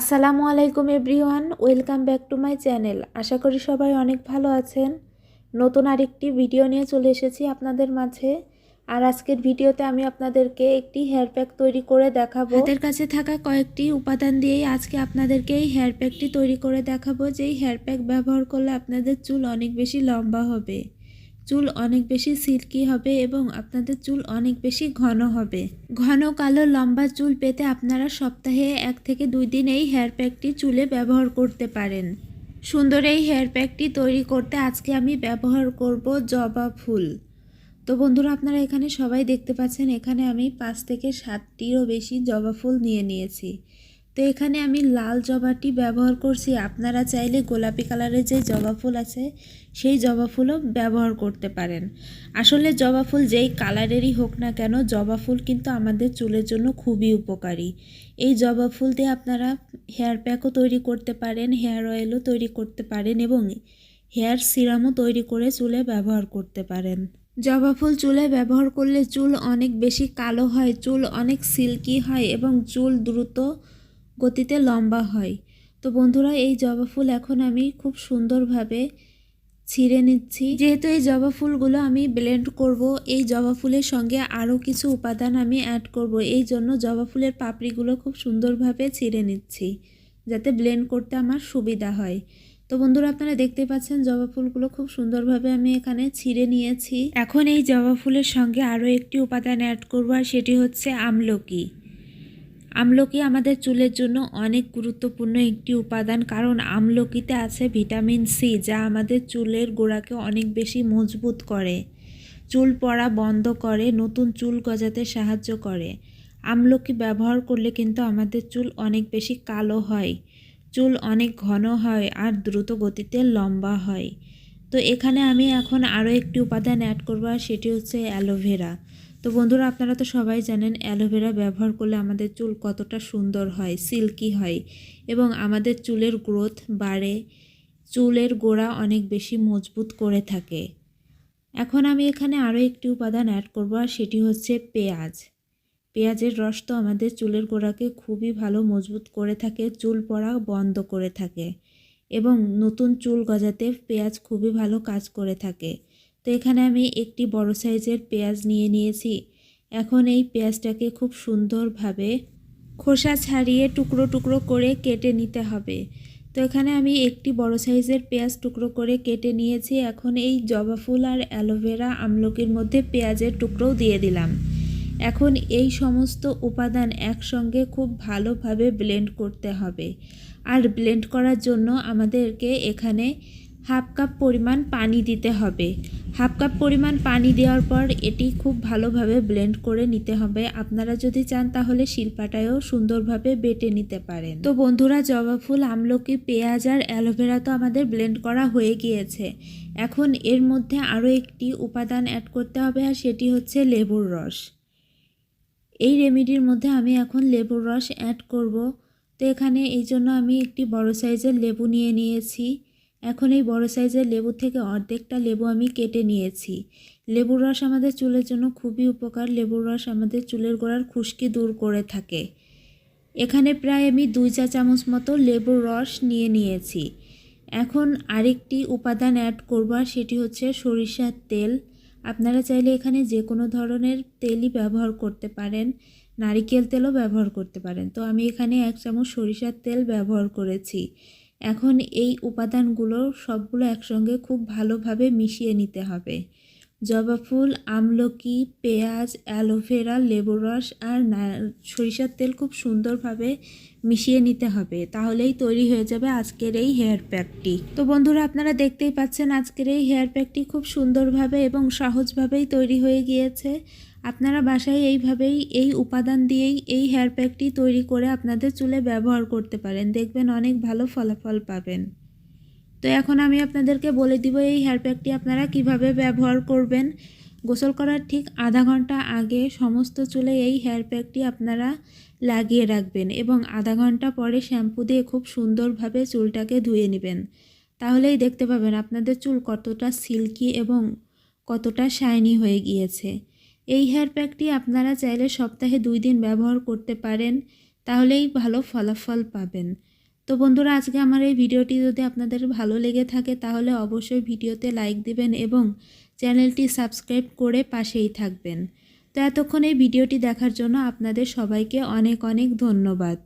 আসসালামু আলাইকুম everyone, welcome back to my channel. আশা করি সবাই অনেক ভালো আছেন। নতুন আরেকটি ভিডিও নিয়ে চলে এসেছি আপনাদের মাঝে। আর আজকের ভিডিওতে আমি আপনাদেরকে একটি হেয়ার প্যাক তৈরি করে দেখাবো। হাতের কাছে থাকা কয়েকটি উপাদান দিয়েই আজকে আপনাদেরকে এই হেয়ার প্যাকটি তৈরি করে দেখাবো। যেই হেয়ার প্যাক ব্যবহার করলে আপনাদের চুল অনেক বেশি লম্বা হবে। চুল অনেক বেশি সিল্কি হবে এবং আপনাদের চুল অনেক বেশি ঘন হবে। ঘন কালো লম্বা চুল পেতে আপনারা সপ্তাহে এক থেকে দুই দিন এই হেয়ার প্যাকটি চুলে ব্যবহার করতে পারেন। সুন্দর এই হেয়ার প্যাকটি তৈরি করতে আজকে আমি ব্যবহার করব জবা ফুল। তো বন্ধুরা, আপনারা এখানে সবাই দেখতে পাচ্ছেন, এখানে আমি পাঁচ থেকে সাতটিরও বেশি জবা ফুল নিয়ে নিয়েছি। তো এখানে আমি লাল জবাটি ব্যবহার করছি। আপনারা চাইলে গোলাপি কালারের যে জবা ফুল আছে, সেই জবা ফুলও ব্যবহার করতে পারেন। আসলে জবা ফুল যেই কালারেরই হোক না কেন, জবা ফুল কিন্তু আমাদের চুলের জন্য খুবই উপকারী। এই জবা ফুল দিয়ে আপনারা হেয়ার প্যাকও তৈরি করতে পারেন, হেয়ার অয়েলও তৈরি করতে পারেন এবং হেয়ার সিরামও তৈরি করে চুলে ব্যবহার করতে পারেন। জবা ফুল চুলে ব্যবহার করলে চুল অনেক বেশি কালো হয়, চুল অনেক সিল্কি হয় এবং চুল দ্রুত গতিতে লম্বা হয়। তো বন্ধুরা, এই জবা ফুল এখন আমি খুব সুন্দরভাবে ছিঁড়ে নিচ্ছি। যেহেতু এই জবা ফুলগুলো আমি ব্লেন্ড করব, এই জবা ফুলের সঙ্গে আরও কিছু উপাদান আমি অ্যাড করব। এই জন্য জবা ফুলের পাপড়িগুলো খুব সুন্দরভাবে ছিঁড়ে নিচ্ছি, যাতে ব্লেন্ড করতে আমার সুবিধা হয়। তো বন্ধুরা, আপনারা দেখতে পাচ্ছেন জবা ফুলগুলো খুব সুন্দরভাবে আমি এখানে ছিঁড়ে নিয়েছি। এখন এই জবা ফুলের সঙ্গে আরও একটি উপাদান অ্যাড করব, আর সেটি হচ্ছে আমলকি। আমলকি আমাদের চুলের জন্য অনেক গুরুত্বপূর্ণ একটি উপাদান, কারণ আমলকিতে আছে ভিটামিন সি, যা আমাদের চুলের গোড়াকে অনেক বেশি মজবুত করে। চুল পড়া বন্ধ করে, নতুন চুল গজাতে সাহায্য করে। আমলকি ব্যবহার করলে কিন্তু আমাদের চুল অনেক বেশি কালো হয়, চুল অনেক ঘন হয় আর দ্রুত গতিতে লম্বা হয়। তো এখানে আমি এখন আরও একটি উপাদান অ্যাড করব, আর সেটি হচ্ছে অ্যালোভেরা। তো বন্ধুরা, আপনারা তো সবাই জানেন অ্যালোভেরা ব্যবহার করলে আমাদের চুল কতটা সুন্দর হয়, সিল্কি হয় এবং আমাদের চুলের গ্রোথ বাড়ে, চুলের গোড়া অনেক বেশি মজবুত করে থাকে। এখন আমি এখানে আরও একটি উপাদান অ্যাড করব, আর সেটি হচ্ছে পেঁয়াজ। পেঁয়াজের রস তো আমাদের চুলের গোড়াকে খুবই ভালো মজবুত করে থাকে, চুল পড়া বন্ধ করে থাকে এবং নতুন চুল গজাতে পেঁয়াজ খুবই ভালো কাজ করে থাকে। তো এখানে আমি একটি বড় সাইজের পেঁয়াজ নিয়ে নিয়েছি। এখন এই পেঁয়াজটাকে খুব সুন্দরভাবে খোসা ছাড়িয়ে টুকরো টুকরো করে কেটে নিতে হবে। তো এখানে আমি একটি বড় সাইজের পেঁয়াজ টুকরো করে কেটে নিয়েছি। এখন এই জবা ফুল আর অ্যালোভেরা আমলকির মধ্যে পেঁয়াজের টুকরোও দিয়ে দিলাম। এখন এই সমস্ত উপাদান একসঙ্গে খুব ভালোভাবে ব্লেন্ড করতে হবে। আর ব্লেন্ড করার জন্য আমাদেরকে এখানে হাফ কাপ পরিমাণ পানি দিতে হবে। হাফ কাপ পরিমাণ পানি দেওয়ার পর এটি খুব ভালোভাবে ব্লেন্ড করে নিতে হবে। আপনারা যদি চান তাহলে শিল্পাটায়ও সুন্দরভাবে বেটে নিতে পারেন। তো বন্ধুরা, জবা ফুল, আমলকি, পেঁয়াজ আর অ্যালোভেরা তো আমাদের ব্লেন্ড করা হয়ে গিয়েছে। এখন এর মধ্যে আরও একটি উপাদান অ্যাড করতে হবে আর সেটি হচ্ছে লেবুর রস। এই রেমেডির মধ্যে আমি এখন লেবুর রস অ্যাড করব। তো এখানে এই জন্য আমি একটি বড় সাইজের লেবু নিয়ে নিয়েছি। এখন এই বড় সাইজের লেবু থেকে অর্ধেকটা লেবু আমি কেটে নিয়েছি। লেবুর রস আমাদের চুলের জন্য খুবই উপকার। লেবুর রস আমাদের চুলের গোড়ার খুশকি দূর করে থাকে। এখানে প্রায় আমি দুই চা চামচ মতো লেবুর রস নিয়ে নিয়েছি। এখন আরেকটি উপাদান অ্যাড করব সেটি হচ্ছে সরিষার তেল। আপনারা চাইলে এখানে যে কোনো ধরনের তেলই ব্যবহার করতে পারেন। নারিকেল তেলও ব্যবহার করতে পারেন। তো আমি এখানে এক চামচ সরিষার তেল ব্যবহার করেছি। এখন এই উপাদানগুলো সবগুলো একসঙ্গে খুব ভালোভাবে মিশিয়ে নিতে হবে। জবা ফুল, আমলকি, পেঁয়াজ, অ্যালোভেরা, লেবুর রস আর সরিষার তেল খুব সুন্দরভাবে মিশিয়ে নিতে হবে। তাহলেই তৈরি হয়ে যাবে আজকের এই হেয়ার প্যাকটি। তো বন্ধুরা, আপনারা দেখতেই পাচ্ছেন আজকের এই হেয়ার প্যাকটি খুব সুন্দরভাবে এবং সহজভাবেই তৈরি হয়ে গিয়েছে। আপনারা বাসায় এইভাবেই এই উপাদান দিয়েই এই হেয়ার প্যাকটি তৈরি করে আপনাদের চুলে ব্যবহার করতে পারেন। দেখবেন অনেক ভালো ফলাফল পাবেন। তো এখন আমি আপনাদেরকে বলে দিব এই হেয়ার প্যাকটি আপনারা কীভাবে ব্যবহার করবেন। গোসল করার ঠিক আধা ঘণ্টা আগে সমস্ত চুলে এই হেয়ার প্যাকটি আপনারা লাগিয়ে রাখবেন এবং আধা ঘণ্টা পরে শ্যাম্পু দিয়ে খুব সুন্দরভাবে চুলটাকে ধুয়ে নেবেন। তাহলেই দেখতে পাবেন আপনাদের চুল কতটা সিল্কি এবং কতটা শাইনি হয়ে গিয়েছে। এই হেয়ার প্যাকটি আপনারা চাইলে সপ্তাহে দুই দিন ব্যবহার করতে পারেন, তাহলেই ভালো ফলাফল পাবেন। তো বন্ধুরা, আজকে আমার এই ভিডিওটি যদি আপনাদের ভালো লেগে থাকে, তাহলে অবশ্যই ভিডিওতে লাইক দিবেন এবং চ্যানেলটি সাবস্ক্রাইব করে পাশেই থাকবেন। তো এতক্ষণ এই ভিডিওটি দেখার জন্য আপনাদের সবাইকে অনেক অনেক ধন্যবাদ।